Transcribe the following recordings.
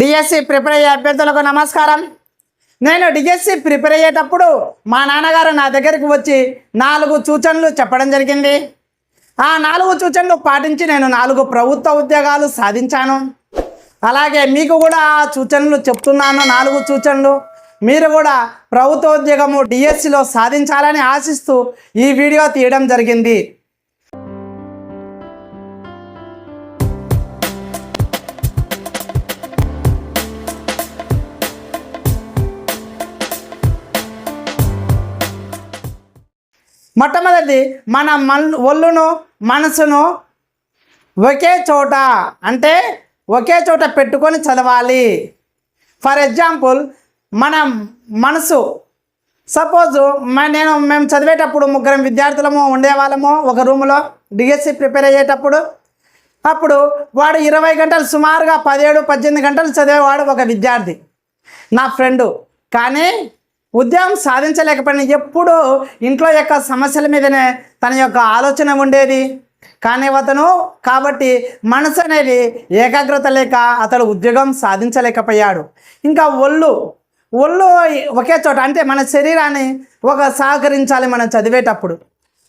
DSC prepare అయ్యే అభ్యర్థులకు నమస్కారం. నేను డిఎస్సి ప్రిపేర్ అయ్యేటప్పుడు మా నాన్నగారు నా దగ్గరికి వచ్చి నాలుగు సూచనలు చెప్పడం జరిగింది. ఆ నాలుగు సూచనలు పాటించి నేను నాలుగు ప్రభుత్వ ఉద్యోగాలు సాధించాను. అలాగే మీకు కూడా ఆ సూచనలు చెప్తున్నాను నాలుగు సూచనలు. మీరు కూడా ప్రభుత్వ ఉద్యోగము డిఎస్సిలో సాధించాలని ఆశిస్తూ ఈ వీడియో తీయడం జరిగింది. మొట్టమొదటి మన మన్ ఒళ్ళును మనసును ఒకే చోట అంటే ఒకే చోట పెట్టుకొని చదవాలి. ఫర్ ఎగ్జాంపుల్ మన మనసు సపోజ్ నేను మేము చదివేటప్పుడు ముగ్గురం విద్యార్థులము ఉండేవాళ్ళము ఒక రూములో డిఎస్సి ప్రిపేర్ అయ్యేటప్పుడు. అప్పుడు వాడు ఇరవై గంటలు సుమారుగా పదిహేడు పద్దెనిమిది గంటలు చదివేవాడు ఒక విద్యార్థి నా ఫ్రెండు. కానీ ఉద్యోగం సాధించలేకపోయినా ఎప్పుడూ ఇంట్లో యొక్క సమస్యల మీదనే తన యొక్క ఆలోచన ఉండేది. కానీ అతను కాబట్టి మనసు అనేది ఏకాగ్రత లేక అతడు ఉద్యోగం సాధించలేకపోయాడు. ఇంకా ఒళ్ళు ఒళ్ళు ఒకే చోట అంటే మన శరీరాన్ని ఒక సహకరించాలి మనం చదివేటప్పుడు.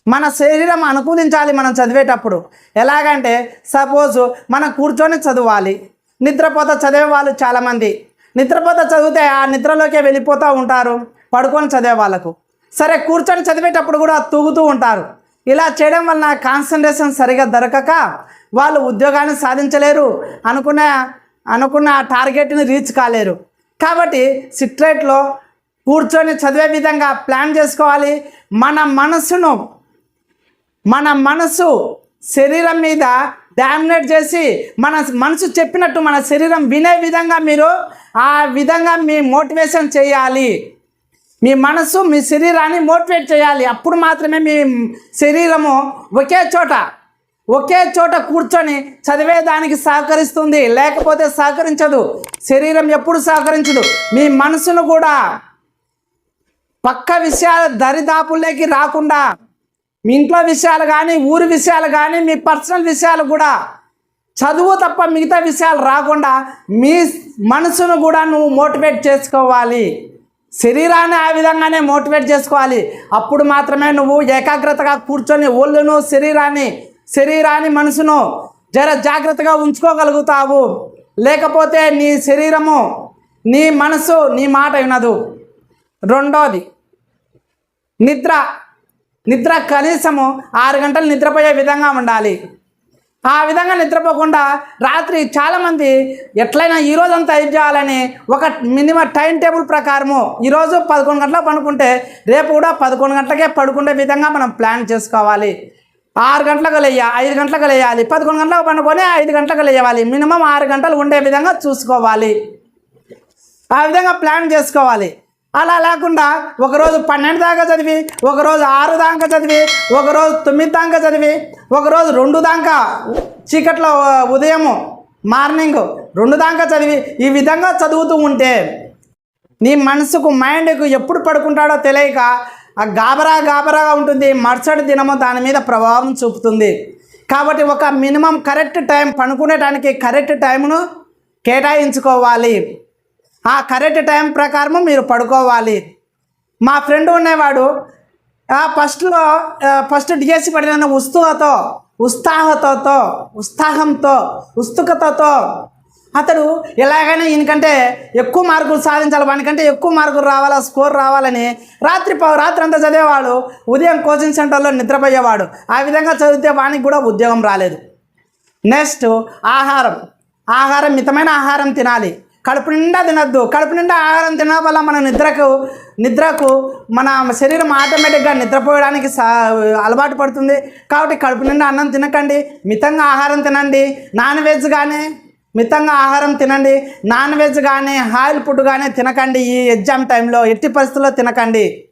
మన శరీరం అనుకూలించాలి మనం చదివేటప్పుడు. ఎలాగంటే సపోజ్ మనం కూర్చొని చదవాలి. నిద్రపోత చదివే వాళ్ళు చాలామంది. నిద్రపోత చదివితే ఆ నిద్రలోకే వెళ్ళిపోతూ ఉంటారు పడుకొని చదివే వాళ్ళకు. సరే కూర్చొని చదివేటప్పుడు కూడా తూగుతూ ఉంటారు. ఇలా చేయడం వలన కాన్సన్ట్రేషన్ సరిగా దొరకక వాళ్ళు ఉద్యోగాన్ని సాధించలేరు అనుకున్న అనుకున్న ఆ టార్గెట్ని రీచ్ కాలేరు. కాబట్టి సిట్రేట్లో కూర్చొని చదివే విధంగా ప్లాన్ చేసుకోవాలి. మన మనసును మన మనసు శరీరం మీద డామినేట్ చేసి మన మనసు చెప్పినట్టు మన శరీరం వినే విధంగా మీరు ఆ విధంగా మీ మోటివేషన్ చేయాలి. మీ మనసు మీ శరీరాన్ని మోటివేట్ చేయాలి. అప్పుడు మాత్రమే మీ శరీరము ఒకే చోట ఒకే చోట కూర్చొని చదివేదానికి సహకరిస్తుంది. లేకపోతే సహకరించదు. శరీరం ఎప్పుడు సహకరించదు. మీ మనసును కూడా పక్క విషయాల దరిదాపుల్లోకి రాకుండా మీ ఇంట్లో విషయాలు కానీ ఊరి విషయాలు కానీ మీ పర్సనల్ విషయాలు కూడా చదువు తప్ప మిగతా విషయాలు రాకుండా మీ మనసును కూడా నువ్వు మోటివేట్ చేసుకోవాలి. శరీరాన్ని ఆ విధంగానే మోటివేట్ చేసుకోవాలి. అప్పుడు మాత్రమే నువ్వు ఏకాగ్రతగా కూర్చొని ఒళ్ళును శరీరాన్ని శరీరాన్ని మనసును జర జాగ్రత్తగా ఉంచుకోగలుగుతావు. లేకపోతే నీ శరీరము నీ మనసు నీ మాట వినదు. రెండోది నిద్ర. నిద్ర కనీసము ఆరు గంటలు నిద్రపోయే విధంగా ఉండాలి. ఆ విధంగా నిద్రపోకుండా రాత్రి చాలామంది ఎట్లయినా ఈ రోజంతా ఏం చేయాలని ఒక మినిమం టైం టేబుల్ ప్రకారము ఈరోజు పదకొండు గంటలకు పడుకుంటే రేపు కూడా పదకొండు గంటలకే పడుకునే విధంగా మనం ప్లాన్ చేసుకోవాలి. ఆరు గంటలకు లేయ ఐదు గంటలకు లేయాలి పదకొండు గంటలకు పండుకొని ఐదు గంటలకు లేవాలి. మినిమం ఆరు గంటలు ఉండే విధంగా చూసుకోవాలి. ఆ విధంగా ప్లాన్ చేసుకోవాలి. అలా లేకుండా ఒకరోజు పన్నెండు దాకా చదివి ఒకరోజు ఆరు దాకా చదివి ఒకరోజు తొమ్మిది దాకా చదివి ఒకరోజు రెండు దాకా చీకట్లో ఉదయము మార్నింగ్ రెండు దాకా చదివి ఈ విధంగా చదువుతూ ఉంటే నీ మనసుకు మైండ్కు ఎప్పుడు పడుకుంటాడో తెలియక ఆ గాబరా గాబరాగా ఉంటుంది. మరుసటి దినము దాని మీద ప్రభావం చూపుతుంది. కాబట్టి ఒక మినిమం కరెక్ట్ టైం పనుకునేటానికి కరెక్ట్ టైంను కేటాయించుకోవాలి. ఆ కరెక్ట్ టైం ప్రకారము మీరు పడుకోవాలి. మా ఫ్రెండ్ ఉండేవాడు ఫస్ట్లో ఫస్ట్ డిఎస్సి పడిన ఉత్సుహతో ఉత్సాహతతో ఉత్సాహంతో ఉత్సుకతతో అతడు ఎలాగైనా ఈయనకంటే ఎక్కువ మార్కులు సాధించాలి వానికంటే ఎక్కువ మార్కులు రావాలా స్కోర్ రావాలని రాత్రి రాత్రి అంతా చదివేవాడు ఉదయం కోచింగ్ సెంటర్లో నిద్రపోయేవాడు. ఆ విధంగా చదివితే వానికి కూడా ఉద్యోగం రాలేదు. నెక్స్ట్ ఆహారం. ఆహారం మితమైన ఆహారం తినాలి. కడుపు నిండా తినద్దు. కడుపు నిండా ఆహారం తినడం వల్ల మన నిద్రకు నిద్రకు మన శరీరం ఆటోమేటిక్గా నిద్రపోయడానికి సా అలవాటు పడుతుంది. కాబట్టి కడుపు నిండా అన్నం తినకండి. మితంగా ఆహారం తినండి. నాన్ వెజ్ కానీ మితంగా ఆహారం తినండి. నాన్ వెజ్ కానీ ఆయిల్ ఫుడ్ కానీ తినకండి. ఈ ఎగ్జామ్ టైంలో ఎట్టి పరిస్థితుల్లో తినకండి.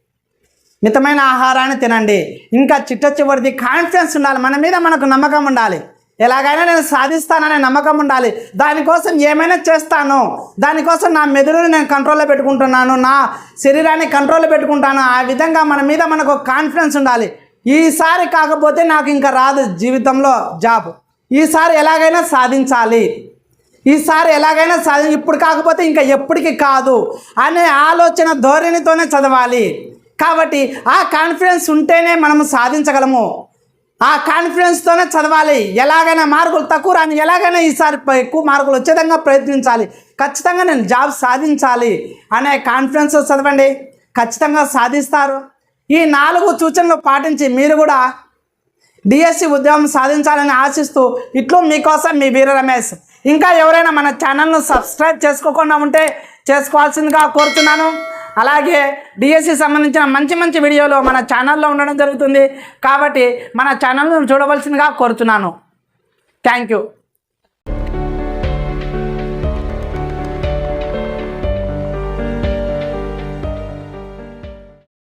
మితమైన ఆహారాన్ని తినండి. ఇంకా చిట్ట చివరిది కాన్ఫిడెన్స్ ఉండాలి. మన మీద మనకు నమ్మకం ఉండాలి. ఎలాగైనా నేను సాధిస్తాననే నమ్మకం ఉండాలి. దానికోసం ఏమైనా చేస్తాను. దానికోసం నా మెదడుని నేను కంట్రోల్లో పెట్టుకుంటున్నాను. నా శరీరాన్ని కంట్రోల్లో పెట్టుకుంటాను. ఆ విధంగా మన మీద మనకు కాన్ఫిడెన్స్ ఉండాలి. ఈసారి కాకపోతే నాకు ఇంకా రాదు జీవితంలో జాబ్ ఈసారి ఎలాగైనా సాధించాలి. ఈసారి ఎలాగైనా సాధి ఇప్పుడు కాకపోతే ఇంకా ఎప్పటికీ కాదు అనే ఆలోచన ధోరణితోనే చదవాలి. కాబట్టి ఆ కాన్ఫిడెన్స్ ఉంటేనే మనము సాధించగలము. ఆ కాన్ఫిడెన్స్తోనే చదవాలి. ఎలాగైనా మార్కులు తక్కువ రాని ఎలాగైనా ఈసారి ఎక్కువ మార్కులు వచ్చే విధంగా ప్రయత్నించాలి. ఖచ్చితంగా నేను జాబ్ సాధించాలి అనే కాన్ఫిడెన్స్ చదవండి. ఖచ్చితంగా సాధిస్తారు. ఈ నాలుగు సూచనలు పాటించి మీరు కూడా డిఎస్సి ఉద్యోగం సాధించాలని ఆశిస్తూ ఇట్లు మీకోసం మీ వీర రమేష్. ఇంకా ఎవరైనా మన ఛానల్ను సబ్స్క్రైబ్ చేసుకోకుండా ఉంటే చేసుకోవాల్సిందిగా కోరుతున్నాను అలాగే డిఎస్సి సంబంధించిన మంచి మంచి వీడియోలు మన ఛానల్లో ఉండడం జరుగుతుంది. కాబట్టి మన ఛానల్ను చూడవలసిందిగా కోరుతున్నాను. Thank you